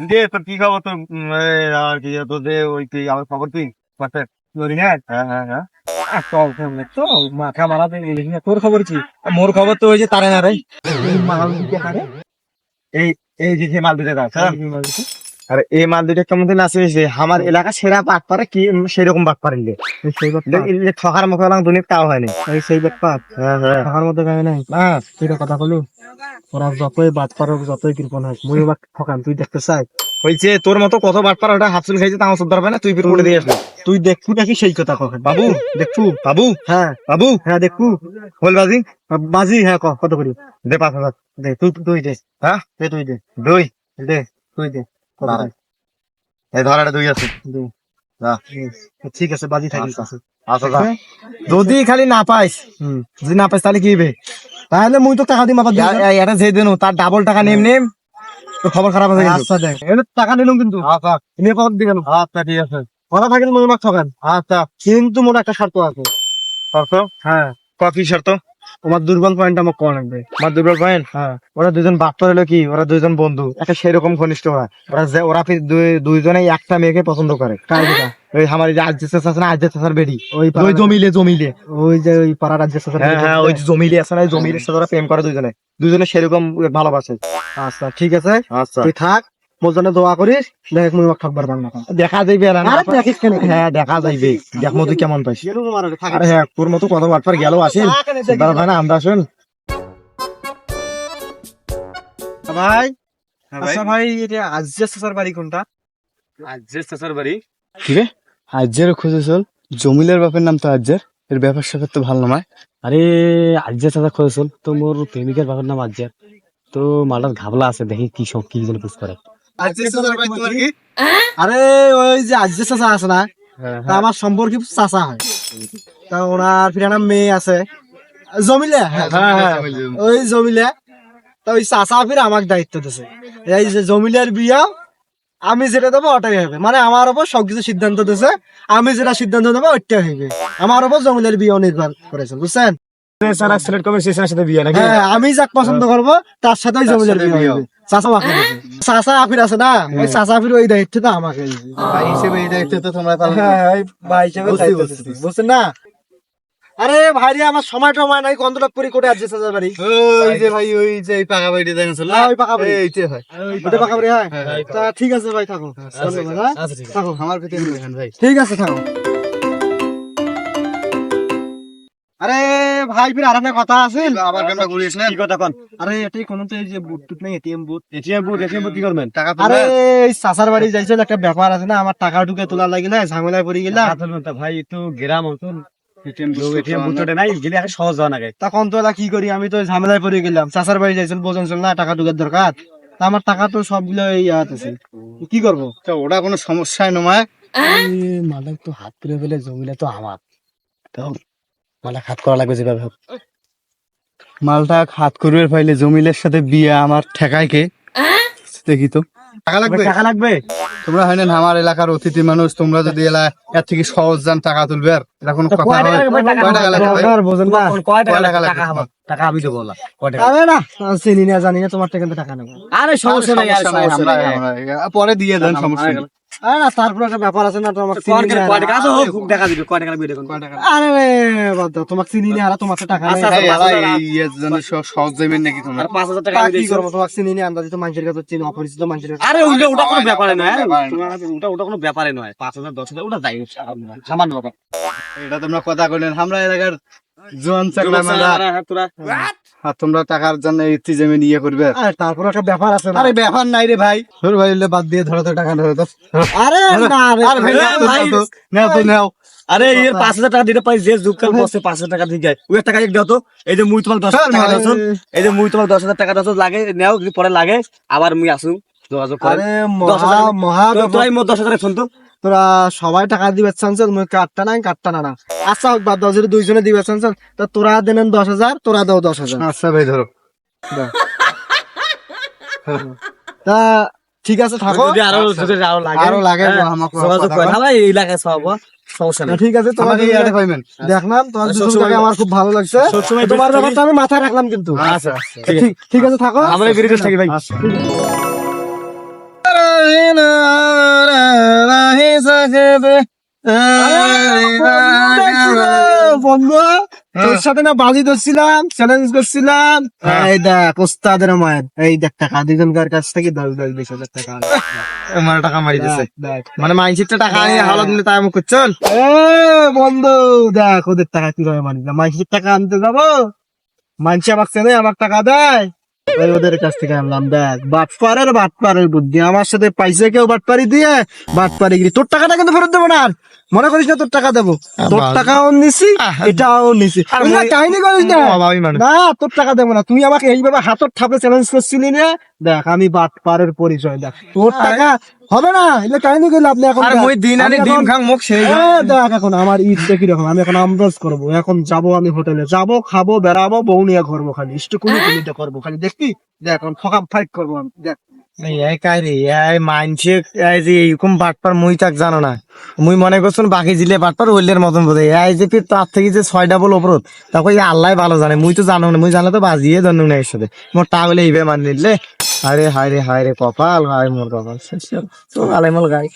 দে তোর কি খবর? তোর আর কি তোর দে ওই কি আমার খবর তুই পাশে হ্যাঁ হ্যাঁ হ্যাঁ। তো মাথা মারা। তোর খবর কি? মোর খবর তো ওই যে তারে না রে। এই এই যে মাল দিতে। আরে এই মাল দুটো কেমন দিন আছে যে আমার এলাকা সেরা বাট পারে কি সেরকম বাট সেই বাট ঠকার মুখে লাং দুনিয়া তাও হয়নি। সেই বাট পাত হ্যাঁ হ্যাঁ। টাকার মধ্যে গায়ে নাই। হ্যাঁ তুই কথা বলু ওরা যতই বাদ পারো যতই কৃপণ হোক মুই ঠকান তুই দেখতে চাই। হয়েছে তোর মতো কত বাট পার ওটা হাফসুল খাইছে তাও শুদ্ধ হবে না তুই ফির করে দিয়ে আসবি। তুই দেখবু নাকি সেই কথা কখন বাবু দেখছু? বাবু হ্যাঁ। বাবু। হ্যাঁ দেখবু। হল বাজি? বাজি হ্যাঁ ক কত করি? দে পাঁচ হাজার। দে তুই তুই দে। হ্যাঁ? দে তুই দে। দুই। দে তুই দে। বারো। এই ধরাটা দুই আছে। হ্যাঁ। ঠিক আছে বাজি থাকিস আচ্ছা। আচ্ছা যদি খালি না পাইস যদি না পাইস তাহলে কি হবে তাহলে মুই তো টাকা দিম আবার। এটা যে দিন তার ডাবল টাকা নেম নেম। তো খবর খারাপ আছে আচ্ছা দেখ। এটা টাকা নিলাম কিন্তু। আচ্ছা। নিয়ে পাওয়ার দিকে আচ্ছা ঠিক আছে। কথা মুই আমাকে ঠকান আচ্ছা। কিন্তু মোর একটা শর্ত আছে। শর্ত? হ্যাঁ। কফি শর্ত? তোমার দুর্বল পয়েন্ট আমাকে কর লাগবে। আমার দুর্বল পয়েন্ট হ্যাঁ। ওরা দুজন বাপ হলো কি? ওরা দুজন বন্ধু। একটা সেরকম ঘনিষ্ঠ ওরা ওরা যে- ওরা ফির দুই- দুইজনেই একটা মেয়েকে পছন্দ করে। কাই দিকা ওই আমার যে আজ আছে না আজ চাষার বেডি। ওই ওই জমিলে জমিলে। ওই যে ওই পাড়া রাজ্য সরকার হ্যাঁ হ্যাঁ ওই যে জমিলে আছে না জমিলের সাথে ওরা প্রেম করে দুজনে দুজনে সেরকম ভালোবাসে। আচ্ছা ঠিক আছে। আচ্ছা। তুই থাক। মোর জন্য দোয়া করিস দেখ মুই ঠকবার না দেখা যাইবে না আরে দেখিস কেন? হ্যাঁ দেখা যাইবে। দেখ মধু কেমন পাইস আরে হ্যাঁ তোর মতো কত বাটপার গেল আসেন ভাই না আমরা শুন ভাই। হ্যাঁ আচ্ছা ভাই। এটা আজ্জা সাসার বাড়ি কোনটা? আজ্জের চাচার বাড়ি? কিরে আজ্জের খুঁজে চল জমিলের বাপের নাম তো আজ্জের। এর ব্যাপার স্যাপার তো ভালো নয়। আরে আজ্জা চাচা খোঁজ চল তো মোর প্রেমিকার বাবার নাম আজ্জা তো মালটার ঘাবলা আছে দেখি কি সব কি যেন পুষ করে। আরে ওই যে আজ্জা চাচা আছে না? তা আমার সম্পর্কে চাচা হয়। তা ওনার ফিরে মেয়ে আছে। জমিলে? হ্যাঁ হ্যাঁ ওই জমিলে। তা ওই চাচা ফিরে আমাকে দায়িত্ব দিছে। এই যে জমিলের বিয়া আমি যেটা দেবো ওটাই হবে। মানে আমার উপর সবকিছু সিদ্ধান্ত দিছে। আমি যেটা সিদ্ধান্ত দেবো ওইটাই হবে। আমার উপর জমিলের বিয়ে নির্ভর করেছে বুঝছেন? হ্যাঁ আমি যাক পছন্দ করব তার সাথে জমিলের বিয়ে হবে। চাচা আমাকে দিছে। চাচা আফির আছে না? ওই চাচা আফির ওই দায়িত্বটা আমাকে। ভাই হিসেবে এই দায়িত্ব তো তোমরা হ্যাঁ, ভাই হিসেবে দায়িত্ব বুঝছেন না? আরে ভাই রে আমার সময় টময় নাই কন্তটা পরি করে আসছে চাচা বাড়ি। ওই যে ভাই ওই যে এই পাকা বাড়িতে দেখেন চল হ্যাঁ, ওই পাকা বাড়ি। এইতে হয় ওটা পাকা বাড়ি হয়। হ্যাঁ, হ্যাঁ। তা ঠিক আছে ভাই থাকো। হ্যাঁ? আচ্ছা আছে। থাকো আমার প্রতি ভাই। ঠিক আছে থাকো। আরে ভাই ফির আর কথা আছে। আবার কেমন ঘুরিস না কি কথা কোন? আরে এটাই কোন তো এই যে বুট টুট নাই ATM booth. ATM booth ATM booth কি করবেন? টাকা আরে এই চাচার বাড়ি যাইছিল একটা ব্যাপার আছে না আমার টাকা ঢুকে তোলা লাগিলে ঝামেলায় পড়ে গেলাম। ভাই তো গ্রাম অঞ্চল। গেলে তখন তো কি করি আমি তো ঝামেলায় পড়ে গেলাম। চাচার বাড়ি যাইছিল বোঝন না টাকা ঢুকার দরকার। তা আমার টাকা তো সবগুলো ইয়াত আছে। কি করব? ওটা কোনো সমস্যাই নয়। মালটা তো হাত তুলে ফেলে জমিলে তো আমার। তো মালটা হাত করা লাগবে যেভাবে হোক। মালটা হাত করবে ফাইলে জমিলের সাথে বিয়ে আমার ঠেকায় কে দেখি তো। টাকা লাগবে? টাকা লাগবে? তোমরা হয় না আমার এলাকার অতিথি মানুষ তোমরা যদি এলা এর থেকে সহজ যান টাকা তুলবে আর। এটা কোনো কথা হয় কয় টাকা লাগবে? বোঝেন না কয় টাকা টাকা লাগবে? লাগবে? টাকা আমি দেবো না কয় টাকা না চিনি না জানি না তোমার থেকে টাকা নেব। আরে সমস্যা নাই পরে দিয়ে দেন সমস্যা নেই। আরে না তারপর একটা ব্যাপার আছে না তোমার কয় টাকা আছে হোক হোক টাকা দিবে কয় টাকা লাগবে দেখুন আরে বাদ দাও তোমার চিনি না আর তোমার টাকা নেই আচ্ছা, আচ্ছা, এলা এই ইয়ের জন্য সহজ যাবেন নাকি তোমরা? আর টাকা আমি কি দিয়েছি করব চিনি না আন্দাজি তো মানুষের কাছে চিনি অপরিচিত মানুষের কাছে। আরে ওটা ওটা কোনো ব্যাপারে নয় ওটা ওটা কোনো ব্যাপারে নয়। পাঁচ হাজার দশ হাজার ওটা যাই সামান্য ব্যাপার। এটা তোমরা কথা কইলেন আমরা এলাকার জোয়ান চাকলা মেলা। তোরা। আর তোমরা টাকার জন্য নিয়ে করবে। আরে তারপর একটা ব্যাপার আছে আরে ব্যাপার নাই রে ভাই। তোর ভাই বাদ দিয়ে ধরো তো টাকা ধরো তো। আরে না আরে ভাই নাও তো, নাও আরে এর পাঁচ হাজার টাকা দিতে পারি যে যুগকাল বসে পাঁচ হাজার টাকা দিয়ে যায়। ওই টাকা এক দাও তো। এই যে মুই তোমার দশ হাজার টাকা দাও এই যে মুই তোমার দশ হাজার টাকা দাও লাগে নেও যদি পরে লাগে আবার মুই আসুন যোগাযোগ করে দশ হাজার- মহা দশ হাজার ফোন তো। তোরা সবাই টাকা দিবে চান্সেল মুই কাটটা নাই কাটটা না না। আচ্ছা হোক বাদ দাও যদি দুইজনে দিবে চান্সেল তা তোরা দেন দশ হাজার তোরা দাও দশ হাজার। আচ্ছা ভাই ধরো। তা ঠিক আছে থাকো। আরও আরও লাগে আরও লাগে হ্যাঁ, আমাকে যোগাযোগ করে। ভাই এলাকায় সব সমস্যা নেই। ঠিক আছে তোমাকে পাইবেন। দেখলাম তোমার দুজনকে আমার খুব ভালো লাগছে। সবসময় তোমার ব্যাপারটা আমি মাথায় রাখলাম কিন্তু। আচ্ছা ঠিক ঠিক আছে থাকো। আমরা থাকি ভাই। আচ্ছা। বন্ধু তোর সাথে না বাজি ধরছিলাম চ্যালেঞ্জ করছিলাম। এই দেখ ওস্তাদের মায়ের এই দেখ টাকা দুজনকার কাছ থেকে দশ দশ বিশ হাজার টাকা মানে টাকা মারি দিছে। মানে দিলে তাই মুখ করছেন বন্ধু দেখ ওদের টাকা কীভাবে না মানুষের টাকা আনতে যাব? মানুষ আমার চেনে আমার টাকা দেয়। ওদের কাছ থেকে আনলাম, দেখ বাটপারের বাটপারের বুদ্ধি। আমার সাথে পয়সা কেউ বাটপারি দিয়ে বাটপারি গিরি। তোর টাকাটা কিন্তু ফেরত দেবো না আর। মনে করিস না তোর টাকা দেবো। তোর। টাকাও নিছি এটাও নিছি। ওই না, কাহিনী করিস না। না তোর টাকা দেবো না। তুই আমাকে এইভাবে হাতর ঠাপে চ্যালেঞ্জ করছিলি না দেখ আমি বাটপারের পরিচয় দেখ। তোর টাকা হবে না এলে কাহিনী করলে আপনি এখন আর দেখ, মই দিন আনি ডিম খাং মুখ সেই এ, দেখ এখন আমার ঈদটা কীরকম আমি এখন আমরোজ করব। এখন যাব আমি হোটেলে। যাব খাব বেড়াবো বউ নিয়ে ঘুরবো খালি ইষ্ট কুলি কুলিটা করব খালি দেখবি? দেখ এখন ফকাম ফাইট করব আমি। দেখ। এই কাই রে এই মানছে এই যে এরকম বাটপার মুই তাক জানো না। মুই মনে করছুন বাকি জিলে বাটপার হইলের মতন বোধ। এই যে তার থেকে যে ছয় ডাবল অপরোধ তখন আল্লাহ ভালো জানে, মুই তো জানো না, মুই জানলে তো বাজিয়ে জানো না এর সাথে মোর টা হলে এইভাবে মান নিলে। আরে হায় রে হায় রে, কপাল, হায় মোর কপাল তো আলাই মল গাই